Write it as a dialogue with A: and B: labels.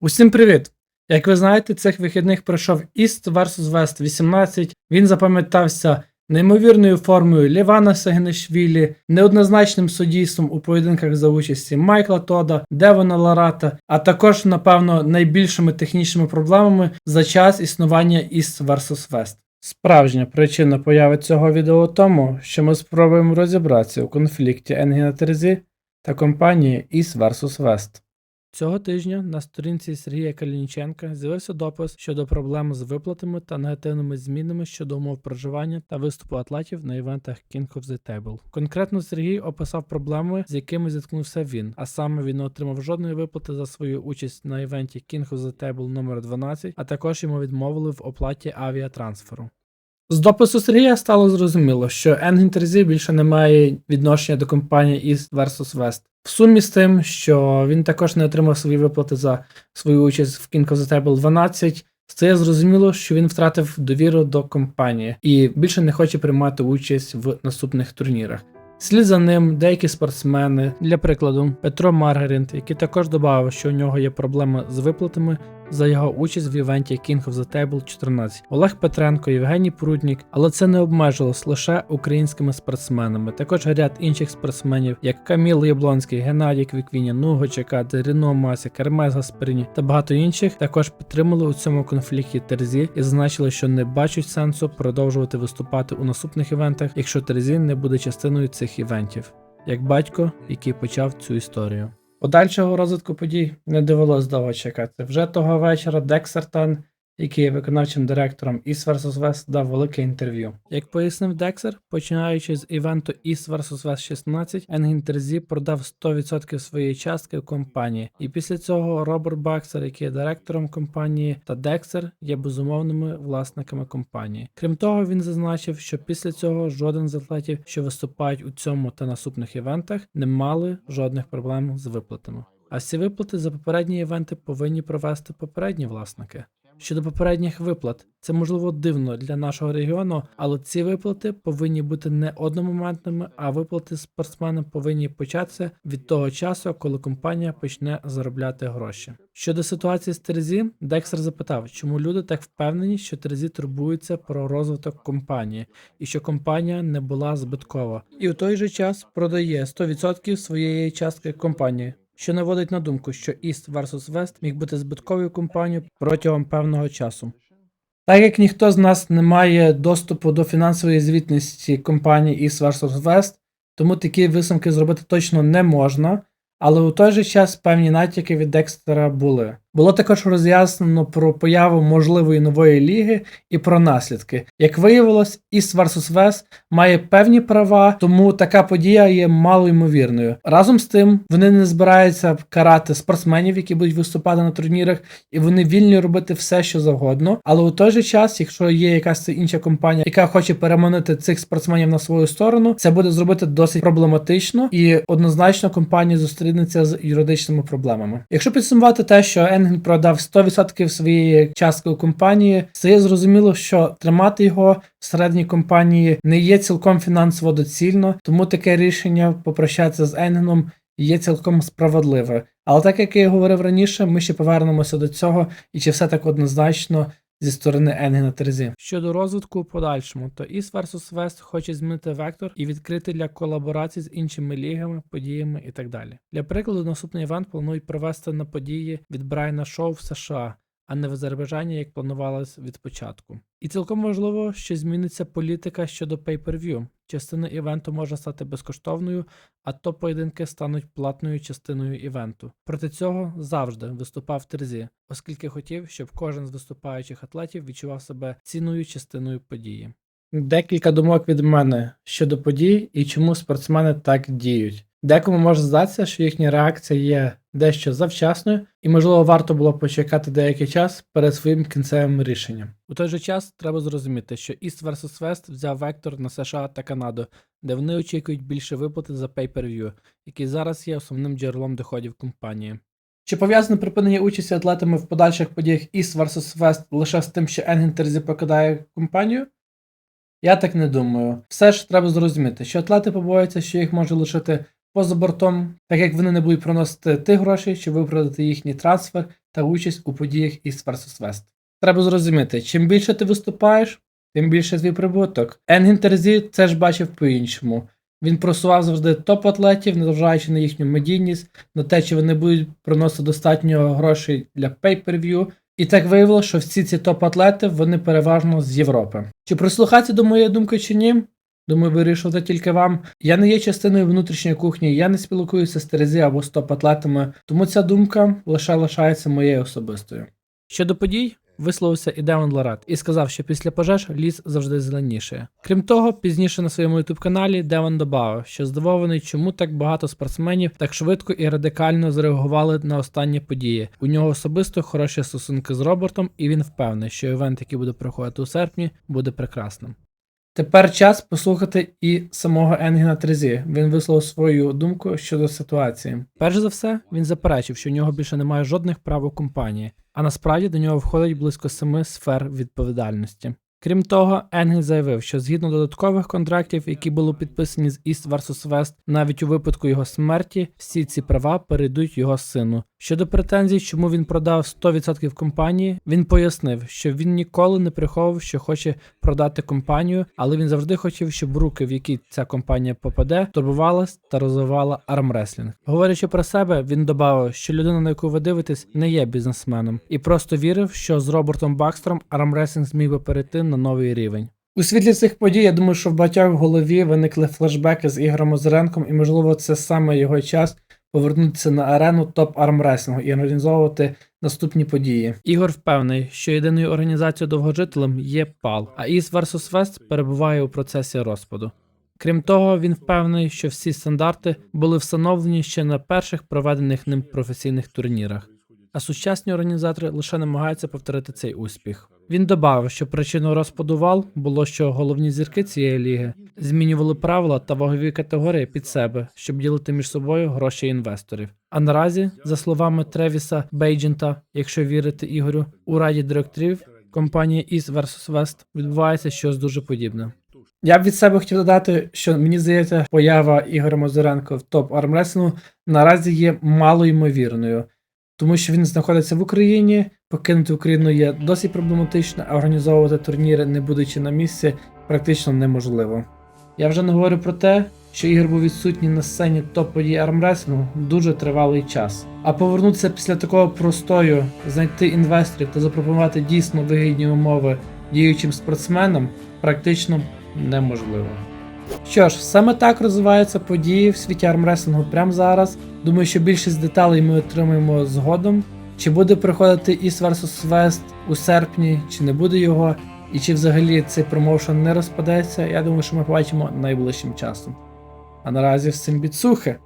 A: Усім привіт! Як ви знаєте, цих вихідних пройшов East vs West 18. Він запам'ятався неймовірною формою Лівана Сегнешвілі, неоднозначним суддійством у поєдинках за участі Майкла Тода, Девона Ларата, а також, напевно, найбільшими технічними проблемами за час існування East vs West. Справжня причина появи цього відео у тому, що ми спробуємо розібратися у конфлікті Енгіна Терзі та компанії East vs West. Цього тижня на сторінці Сергія Калініченка з'явився допис щодо проблем з виплатами та негативними змінами щодо умов проживання та виступу атлетів на івентах King of the Table. Конкретно Сергій описав проблеми, з якими зіткнувся він, а саме він не отримав жодної виплати за свою участь на івенті King of the Table номер 12, а також йому відмовили в оплаті авіатрансферу. З допису Сергія стало зрозуміло, що Терзі більше не має відношення до компанії East vs West. В сумі з тим, що він також не отримав свої виплати за свою участь в King of the Table 12, стає зрозуміло, що він втратив довіру до компанії і більше не хоче приймати участь в наступних турнірах. Слід за ним деякі спортсмени, для прикладу, Петро Маргарінт, який також додав, що у нього є проблеми з виплатами за його участь в івенті King of the Table 14, Олег Петренко, Євгеній Пруднік, але це не обмежилось лише українськими спортсменами. Також ряд інших спортсменів, як Каміл Яблонський, Геннадій Квіквіня, Нуго Ріно Масі, Кермес Гасперіні та багато інших також підтримали у цьому конфлікті Терзі і зазначили, що не бачать сенсу продовжувати виступати у наступних івентах, якщо Терзі не буде частиною цих івентів, як батько, який почав цю історію. Подальшого розвитку подій не довелось довго чекати. Вже того вечора Дексертан, який виконавчим директором East vs West, дав велике інтерв'ю. Як пояснив Дексер, починаючи з івенту East vs West 16, Енгін Терзі продав 100% своєї частки в компанії, і після цього Роберт Баксер, який є директором компанії, та Дексер є безумовними власниками компанії. Крім того, він зазначив, що після цього жоден з атлетів, що виступають у цьому та наступних івентах, не мали жодних проблем з виплатами. А всі виплати за попередні івенти повинні провести попередні власники. Щодо попередніх виплат, це можливо дивно для нашого регіону, але ці виплати повинні бути не одномоментними, а виплати спортсменам повинні початися від того часу, коли компанія почне заробляти гроші. Щодо ситуації з Терезі, Декстер запитав, чому люди так впевнені, що Терезі турбується про розвиток компанії і що компанія не була збиткова, і у той же час продає 100% своєї частки компанії що наводить на думку, що East vs West міг бути збитковою компанією протягом певного часу. Так як ніхто з нас не має доступу до фінансової звітності компанії East vs West, тому такі висновки зробити точно не можна, але у той же час певні натяки від Декстера були. Було також роз'яснено про появу можливої нової ліги і про наслідки. Як виявилось, East vs West має певні права, тому така подія є малоймовірною. Разом з тим, вони не збираються карати спортсменів, які будуть виступати на турнірах, і вони вільні робити все, що завгодно. Але у той же час, якщо є якась інша компанія, яка хоче переманити цих спортсменів на свою сторону, це буде зробити досить проблематично і однозначно компанія зустрінеться з юридичними проблемами. Якщо підсумувати те, що Енген продав 100% своєї частки у компанії, стає зрозуміло, що тримати його всередині компанії не є цілком фінансово доцільно, тому таке рішення попрощатися з Енгеном є цілком справедливе. Але так як я говорив раніше, ми ще повернемося до цього, і чи все так однозначно. Зі сторони Енгена Терзі. Щодо розвитку у подальшому, то East vs West хоче змінити вектор і відкрити для колаборацій з іншими лігами, подіями і так далі. Для прикладу, наступний івент планують провести на події від Брайна Шоу в США, а не в Азербайджані, як планувалось від початку. І цілком можливо, що зміниться політика щодо pay-per-view. Частина івенту може стати безкоштовною, а то поєдинки стануть платною частиною івенту. Проти цього завжди виступав Терзі, оскільки хотів, щоб кожен з виступаючих атлетів відчував себе цінною частиною події. Декілька думок від мене щодо подій і чому спортсмени так діють. Декому може здатися, що їхня реакція є дещо завчасною, і, можливо, варто було почекати деякий час перед своїм кінцевим рішенням. У той же час треба зрозуміти, що East vs West взяв вектор на США та Канаду, де вони очікують більше виплати за pay-per-view, який зараз є основним джерелом доходів компанії. Чи пов'язане припинення участі атлетами в подальших подіях East vs West лише з тим, що Енгін Терзі покидає компанію? Я так не думаю. Все ж треба зрозуміти, що атлети побоюються, що їх може лишити поза бортом, так як вони не будуть приносити тих грошей, щоб виправдати їхній трансфер та участь у подіях vs West. Треба зрозуміти, чим більше ти виступаєш, тим більше твій прибуток. Енгін це ж бачив по-іншому. Він просував завжди топ-атлетів, незважаючи на їхню медійність, на те, чи вони будуть приносити достатньо грошей для pay-per-view. І так виявилося, що всі ці топ-атлети вони переважно з Європи. Чи прислухатися до моєї думки чи ні? Думаю, вирішувати тільки вам. Я не є частиною внутрішньої кухні, я не спілкуюся з Терезі або з топ-атлетами, тому ця думка лише лишається моєю особистою. Щодо подій, висловився і Девон Ларат і сказав, що після пожеж ліс завжди зеленішає. Крім того, пізніше на своєму ютуб каналі Девон додав, що здивований, чому так багато спортсменів так швидко і радикально зреагували на останні події. У нього особисто хороші стосунки з Робертом, і він впевнений, що івент, який буде проходити у серпні, буде прекрасним. Тепер час послухати і самого Енгіна Трезі. Він висловив свою думку щодо ситуації. Перш за все, він заперечив, що у нього більше немає жодних прав у компанії, а насправді до нього входить близько семи сфер відповідальності. Крім того, Енгін заявив, що згідно додаткових контрактів, які були підписані з East vs West, навіть у випадку його смерті, всі ці права перейдуть його сину. Щодо претензій, чому він продав 100% компанії, він пояснив, що він ніколи не приховував, що хоче продати компанію, але він завжди хотів, щоб руки, в які ця компанія попаде, турбувалась та розвивала армреслінг. Говорячи про себе, він додав, що людина, на яку ви дивитесь, не є бізнесменом, і просто вірив, що з Робертом Бакстером армреслінг зміг би перейти на новий рівень. У світлі цих подій, я думаю, що в багатьох в голові виникли флешбеки з Ігорем Озеренком, і можливо це саме його час повернутися на арену топ армреслінгу і організовувати наступні події. Ігор впевнений, що єдиною організацією довгожителем є PAL, а East vs West перебуває у процесі розпаду. Крім того, він впевнений, що всі стандарти були встановлені ще на перших проведених ним професійних турнірах, а сучасні організатори лише намагаються повторити цей успіх. Він додав, що причиною розпаду вал було, що головні зірки цієї ліги змінювали правила та вагові категорії під себе, щоб ділити між собою гроші інвесторів. А наразі, за словами Тревіса Бейджента, якщо вірити Ігорю, у раді директорів компанії East vs West відбувається щось дуже подібне. Я б від себе хотів додати, що мені здається, поява Ігоря Мозиренко в топ армреслінгу наразі є малоймовірною, тому що він знаходиться в Україні. Покинути Україну є досить проблематично, а організовувати турніри, не будучи на місці, практично неможливо. Я вже не говорю про те, що Ігор був відсутній на сцені топ подій армреслінгу дуже тривалий час. А повернутися після такого простою, знайти інвесторів та запропонувати дійсно вигідні умови діючим спортсменам практично неможливо. Що ж, саме так розвиваються події в світі армреслингу прямо зараз. Думаю, що більшість деталей ми отримаємо згодом. Чи буде приходити East vs West у серпні, чи не буде його, і чи взагалі цей промоушен не розпадеться, я думаю, що ми побачимо найближчим часом. А наразі всім біцухи!